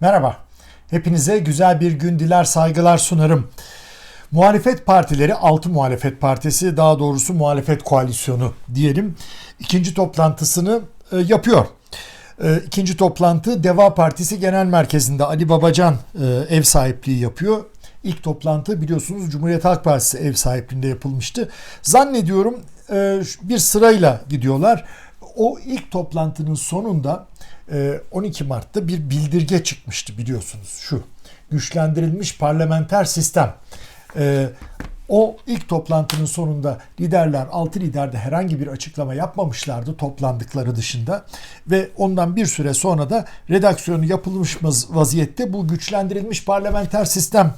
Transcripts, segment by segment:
Merhaba. Hepinize güzel bir gün diler, saygılar sunarım. Muhalefet partileri, 6 muhalefet partisi, daha doğrusu muhalefet koalisyonu diyelim, ikinci toplantısını e, yapıyor. E, İkinci toplantı Deva Partisi Genel Merkezi'nde Ali Babacan e, ev sahipliği yapıyor. İlk toplantı biliyorsunuz Cumhuriyet Halk Partisi ev sahipliğinde yapılmıştı. Zannediyorum e, bir sırayla gidiyorlar. O ilk toplantının sonunda 12 Mart'ta bir bildirge çıkmıştı biliyorsunuz şu. Güçlendirilmiş parlamenter sistem. E, o ilk toplantının sonunda liderler, altı lider de herhangi bir açıklama yapmamışlardı toplandıkları dışında. Ve ondan bir süre sonra da redaksiyonu yapılmış vaziyette bu güçlendirilmiş parlamenter sistem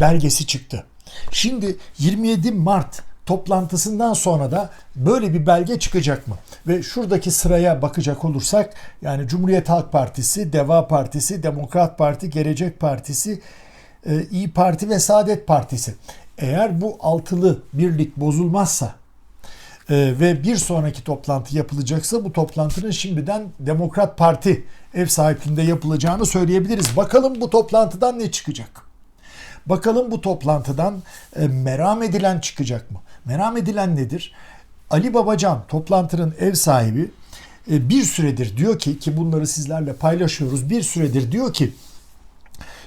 belgesi çıktı. Şimdi 27 Mart toplantısından sonra da böyle bir belge çıkacak mı? Ve şuradaki sıraya bakacak olursak yani Cumhuriyet Halk Partisi, Deva Partisi, Demokrat Parti, Gelecek Partisi, e, İyi Parti ve Saadet Partisi. Eğer bu altılı birlik bozulmazsa e, ve bir sonraki toplantı yapılacaksa bu toplantının şimdiden Demokrat Parti ev sahipliğinde yapılacağını söyleyebiliriz. Bakalım bu toplantıdan ne çıkacak? Bakalım bu toplantıdan e, meram edilen çıkacak mı? Meram edilen nedir? Ali Babacan toplantının ev sahibi e, bir süredir diyor ki ki bunları sizlerle paylaşıyoruz. Bir süredir diyor ki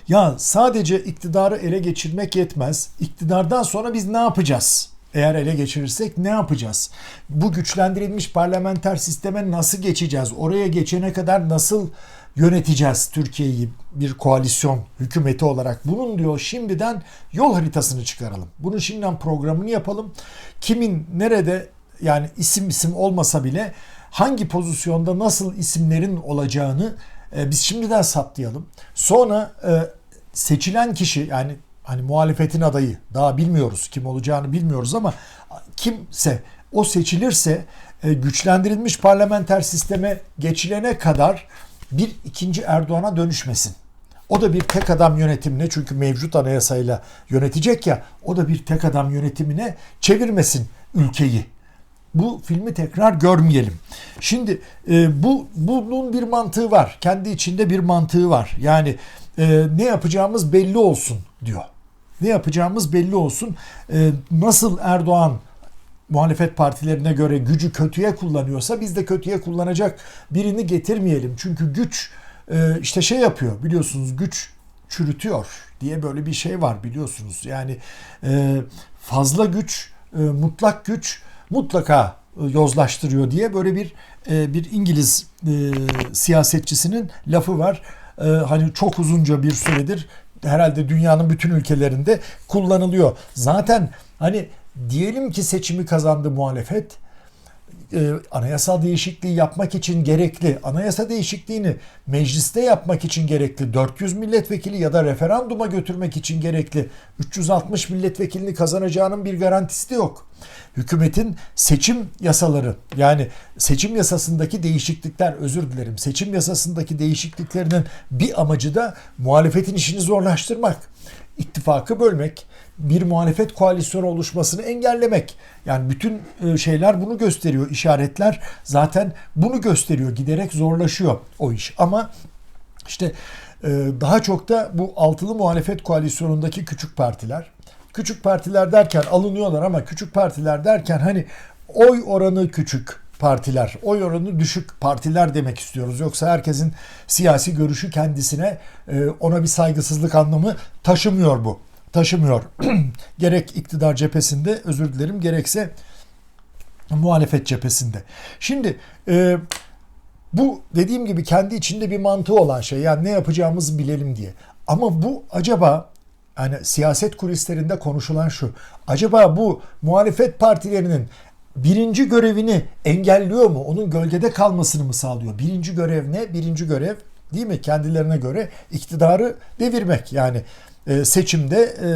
ya sadece iktidarı ele geçirmek yetmez. İktidardan sonra biz ne yapacağız? Eğer ele geçirirsek ne yapacağız? Bu güçlendirilmiş parlamenter sisteme nasıl geçeceğiz? Oraya geçene kadar nasıl yöneteceğiz Türkiye'yi bir koalisyon hükümeti olarak? Bunun diyor şimdiden yol haritasını çıkaralım. Bunun şimdiden programını yapalım. Kimin nerede yani isim isim olmasa bile hangi pozisyonda nasıl isimlerin olacağını e, biz şimdiden saptayalım. Sonra e, seçilen kişi yani hani muhalefetin adayı daha bilmiyoruz kim olacağını bilmiyoruz ama kimse o seçilirse e, güçlendirilmiş parlamenter sisteme geçilene kadar bir ikinci Erdoğan'a dönüşmesin. O da bir tek adam yönetimine çünkü mevcut anayasayla yönetecek ya o da bir tek adam yönetimine çevirmesin ülkeyi bu filmi tekrar görmeyelim. Şimdi e, bu bunun bir mantığı var. Kendi içinde bir mantığı var. Yani e, ne yapacağımız belli olsun diyor. Ne yapacağımız belli olsun. E, nasıl Erdoğan muhalefet partilerine göre gücü kötüye kullanıyorsa biz de kötüye kullanacak birini getirmeyelim. Çünkü güç e, işte şey yapıyor biliyorsunuz güç çürütüyor diye böyle bir şey var biliyorsunuz. Yani e, fazla güç, e, mutlak güç mutlaka yozlaştırıyor diye böyle bir bir İngiliz siyasetçisinin lafı var. Hani çok uzunca bir süredir herhalde dünyanın bütün ülkelerinde kullanılıyor. Zaten hani diyelim ki seçimi kazandı muhalefet e, anayasal değişikliği yapmak için gerekli, anayasa değişikliğini mecliste yapmak için gerekli 400 milletvekili ya da referanduma götürmek için gerekli 360 milletvekilini kazanacağının bir garantisi de yok. Hükümetin seçim yasaları yani seçim yasasındaki değişiklikler özür dilerim seçim yasasındaki değişikliklerinin bir amacı da muhalefetin işini zorlaştırmak ittifakı bölmek, bir muhalefet koalisyonu oluşmasını engellemek. Yani bütün e, şeyler bunu gösteriyor, işaretler zaten bunu gösteriyor. Giderek zorlaşıyor o iş. Ama işte e, daha çok da bu altılı muhalefet koalisyonundaki küçük partiler, küçük partiler derken alınıyorlar ama küçük partiler derken hani oy oranı küçük, partiler, oy oranı düşük partiler demek istiyoruz. Yoksa herkesin siyasi görüşü kendisine e, ona bir saygısızlık anlamı taşımıyor bu. Taşımıyor. Gerek iktidar cephesinde özür dilerim gerekse muhalefet cephesinde. Şimdi e, bu dediğim gibi kendi içinde bir mantığı olan şey. Yani ne yapacağımızı bilelim diye. Ama bu acaba yani siyaset kulislerinde konuşulan şu. Acaba bu muhalefet partilerinin birinci görevini engelliyor mu? Onun gölgede kalmasını mı sağlıyor? Birinci görev ne? Birinci görev değil mi? Kendilerine göre iktidarı devirmek. Yani seçimde e,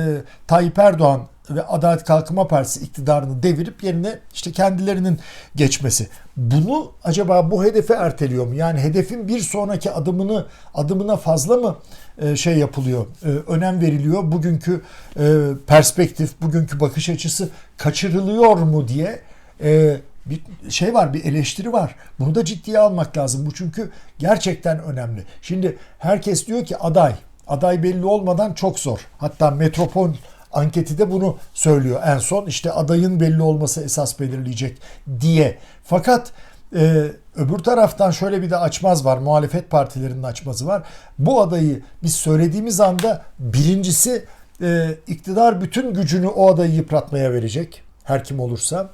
Tayyip Erdoğan ve Adalet Kalkınma Partisi iktidarını devirip yerine işte kendilerinin geçmesi. Bunu acaba bu hedefe erteliyor mu? Yani hedefin bir sonraki adımını adımına fazla mı e, şey yapılıyor, e, önem veriliyor? Bugünkü e, perspektif, bugünkü bakış açısı kaçırılıyor mu diye e, bir şey var, bir eleştiri var. Bunu da ciddiye almak lazım. Bu çünkü gerçekten önemli. Şimdi herkes diyor ki aday, aday belli olmadan çok zor. Hatta Metropol anketi de bunu söylüyor en son. İşte adayın belli olması esas belirleyecek diye. Fakat ee, öbür taraftan şöyle bir de açmaz var. Muhalefet partilerinin açmazı var. Bu adayı biz söylediğimiz anda birincisi e, iktidar bütün gücünü o adayı yıpratmaya verecek. Her kim olursa.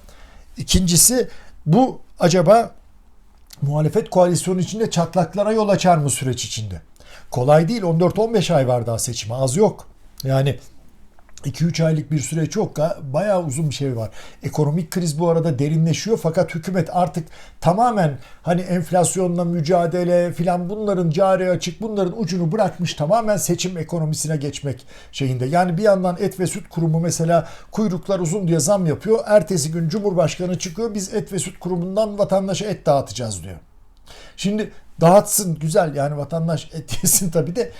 İkincisi bu acaba muhalefet koalisyonu içinde çatlaklara yol açar mı süreç içinde? Kolay değil. 14-15 ay var daha seçime. Az yok. Yani 2-3 aylık bir süreç yok. Bayağı uzun bir şey var. Ekonomik kriz bu arada derinleşiyor fakat hükümet artık tamamen hani enflasyonla mücadele filan bunların cari açık bunların ucunu bırakmış tamamen seçim ekonomisine geçmek şeyinde. Yani bir yandan et ve süt kurumu mesela kuyruklar uzun diye zam yapıyor. Ertesi gün Cumhurbaşkanı çıkıyor biz et ve süt kurumundan vatandaşa et dağıtacağız diyor. Şimdi dağıtsın güzel yani vatandaş et yesin tabii de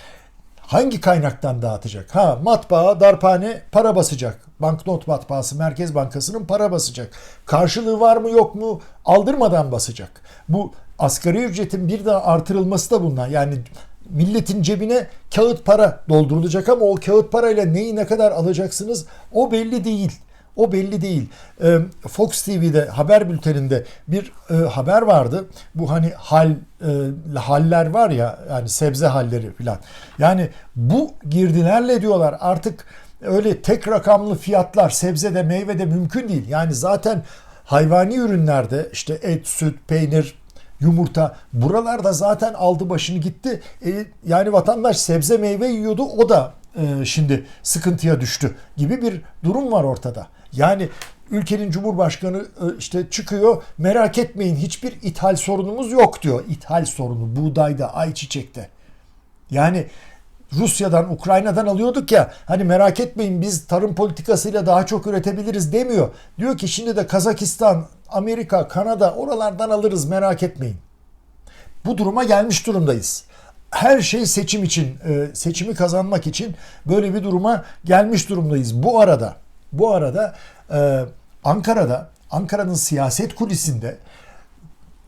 hangi kaynaktan dağıtacak? Ha matbaa, darphane para basacak. Banknot matbaası Merkez Bankası'nın para basacak. Karşılığı var mı yok mu aldırmadan basacak. Bu asgari ücretin bir daha artırılması da bundan. Yani milletin cebine kağıt para doldurulacak ama o kağıt parayla neyi ne kadar alacaksınız o belli değil. O belli değil. Ee, Fox TV'de haber bülteninde bir e, haber vardı. Bu hani hal e, haller var ya yani sebze halleri falan. Yani bu girdilerle diyorlar artık öyle tek rakamlı fiyatlar sebzede meyvede mümkün değil. Yani zaten hayvani ürünlerde işte et, süt, peynir, yumurta buralarda zaten aldı başını gitti. E, yani vatandaş sebze meyve yiyordu o da e, şimdi sıkıntıya düştü gibi bir durum var ortada. Yani ülkenin cumhurbaşkanı e, işte çıkıyor merak etmeyin hiçbir ithal sorunumuz yok diyor. İthal sorunu buğdayda, ayçiçekte. Yani Rusya'dan, Ukrayna'dan alıyorduk ya hani merak etmeyin biz tarım politikasıyla daha çok üretebiliriz demiyor. Diyor ki şimdi de Kazakistan, Amerika, Kanada oralardan alırız merak etmeyin. Bu duruma gelmiş durumdayız. Her şey seçim için, e, seçimi kazanmak için böyle bir duruma gelmiş durumdayız. Bu arada bu arada e, Ankara'da, Ankara'nın siyaset kulisinde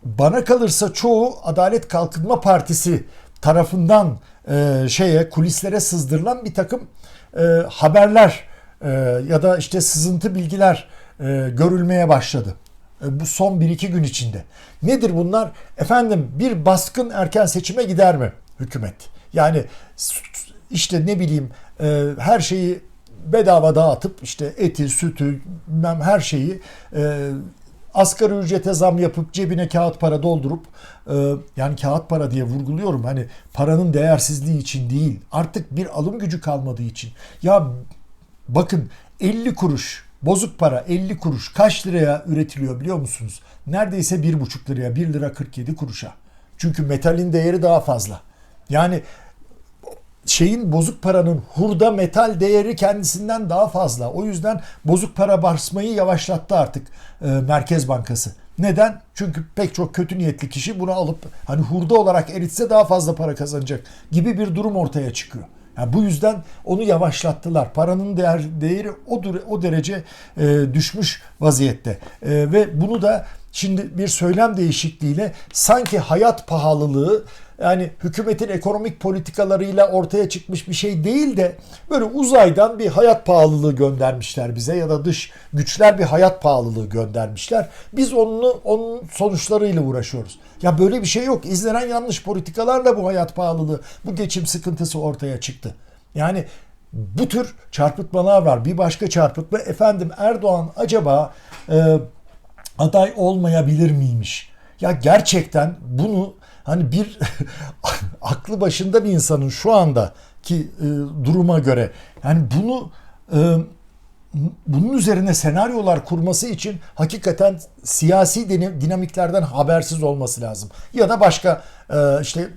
bana kalırsa çoğu Adalet Kalkınma Partisi tarafından e, şeye kulislere sızdırılan bir takım haberler ya da işte sızıntı bilgiler görülmeye başladı. Bu son 1-2 gün içinde. Nedir bunlar? Efendim bir baskın erken seçime gider mi hükümet? Yani işte ne bileyim e, her şeyi bedava dağıtıp işte eti, sütü, bilmem her şeyi e, asgari ücrete zam yapıp cebine kağıt para doldurup e, yani kağıt para diye vurguluyorum hani paranın değersizliği için değil artık bir alım gücü kalmadığı için ya bakın 50 kuruş bozuk para 50 kuruş kaç liraya üretiliyor biliyor musunuz? Neredeyse 1,5 liraya 1 lira 47 kuruşa. Çünkü metalin değeri daha fazla. Yani şeyin bozuk paranın hurda metal değeri kendisinden daha fazla. O yüzden bozuk para basmayı yavaşlattı artık e, Merkez Bankası. Neden? Çünkü pek çok kötü niyetli kişi bunu alıp hani hurda olarak eritse daha fazla para kazanacak gibi bir durum ortaya çıkıyor. Yani bu yüzden onu yavaşlattılar. Paranın değer, değeri o, o derece e, düşmüş vaziyette. E, ve bunu da şimdi bir söylem değişikliğiyle sanki hayat pahalılığı yani hükümetin ekonomik politikalarıyla ortaya çıkmış bir şey değil de böyle uzaydan bir hayat pahalılığı göndermişler bize ya da dış güçler bir hayat pahalılığı göndermişler. Biz onu onun sonuçlarıyla uğraşıyoruz. Ya böyle bir şey yok. İzlenen yanlış politikalarla bu hayat pahalılığı, bu geçim sıkıntısı ortaya çıktı. Yani bu tür çarpıtmalar var. Bir başka çarpıtma efendim Erdoğan acaba e, aday olmayabilir miymiş? Ya gerçekten bunu hani bir aklı başında bir insanın şu anda ki e, duruma göre yani bunu e, bunun üzerine senaryolar kurması için hakikaten siyasi dinamiklerden habersiz olması lazım. Ya da başka e, işte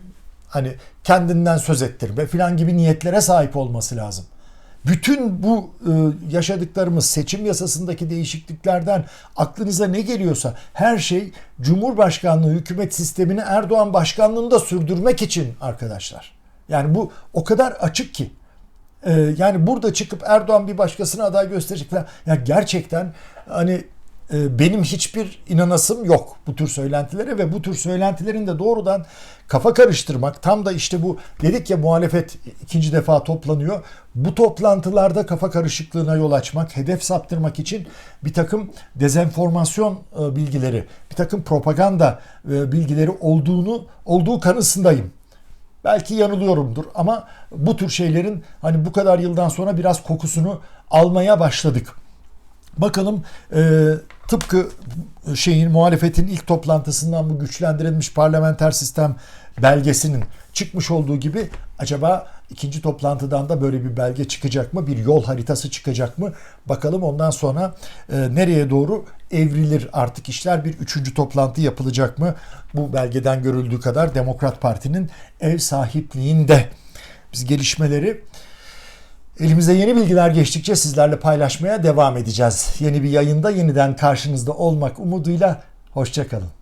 hani kendinden söz ettirme filan gibi niyetlere sahip olması lazım bütün bu e, yaşadıklarımız seçim yasasındaki değişikliklerden aklınıza ne geliyorsa her şey Cumhurbaşkanlığı hükümet sistemini Erdoğan başkanlığında sürdürmek için arkadaşlar. Yani bu o kadar açık ki. E, yani burada çıkıp Erdoğan bir başkasına aday gösterecek falan. Ya gerçekten hani benim hiçbir inanasım yok bu tür söylentilere ve bu tür söylentilerin de doğrudan kafa karıştırmak tam da işte bu dedik ya muhalefet ikinci defa toplanıyor. Bu toplantılarda kafa karışıklığına yol açmak, hedef saptırmak için bir takım dezenformasyon e, bilgileri, bir takım propaganda e, bilgileri olduğunu olduğu kanısındayım. Belki yanılıyorumdur ama bu tür şeylerin hani bu kadar yıldan sonra biraz kokusunu almaya başladık. Bakalım e, tıpkı şeyin muhalefetin ilk toplantısından bu güçlendirilmiş parlamenter sistem belgesinin çıkmış olduğu gibi acaba ikinci toplantıdan da böyle bir belge çıkacak mı? Bir yol haritası çıkacak mı? Bakalım ondan sonra e, nereye doğru evrilir artık işler? Bir üçüncü toplantı yapılacak mı? Bu belgeden görüldüğü kadar Demokrat Parti'nin ev sahipliğinde. Biz gelişmeleri Elimize yeni bilgiler geçtikçe sizlerle paylaşmaya devam edeceğiz. Yeni bir yayında yeniden karşınızda olmak umuduyla hoşçakalın.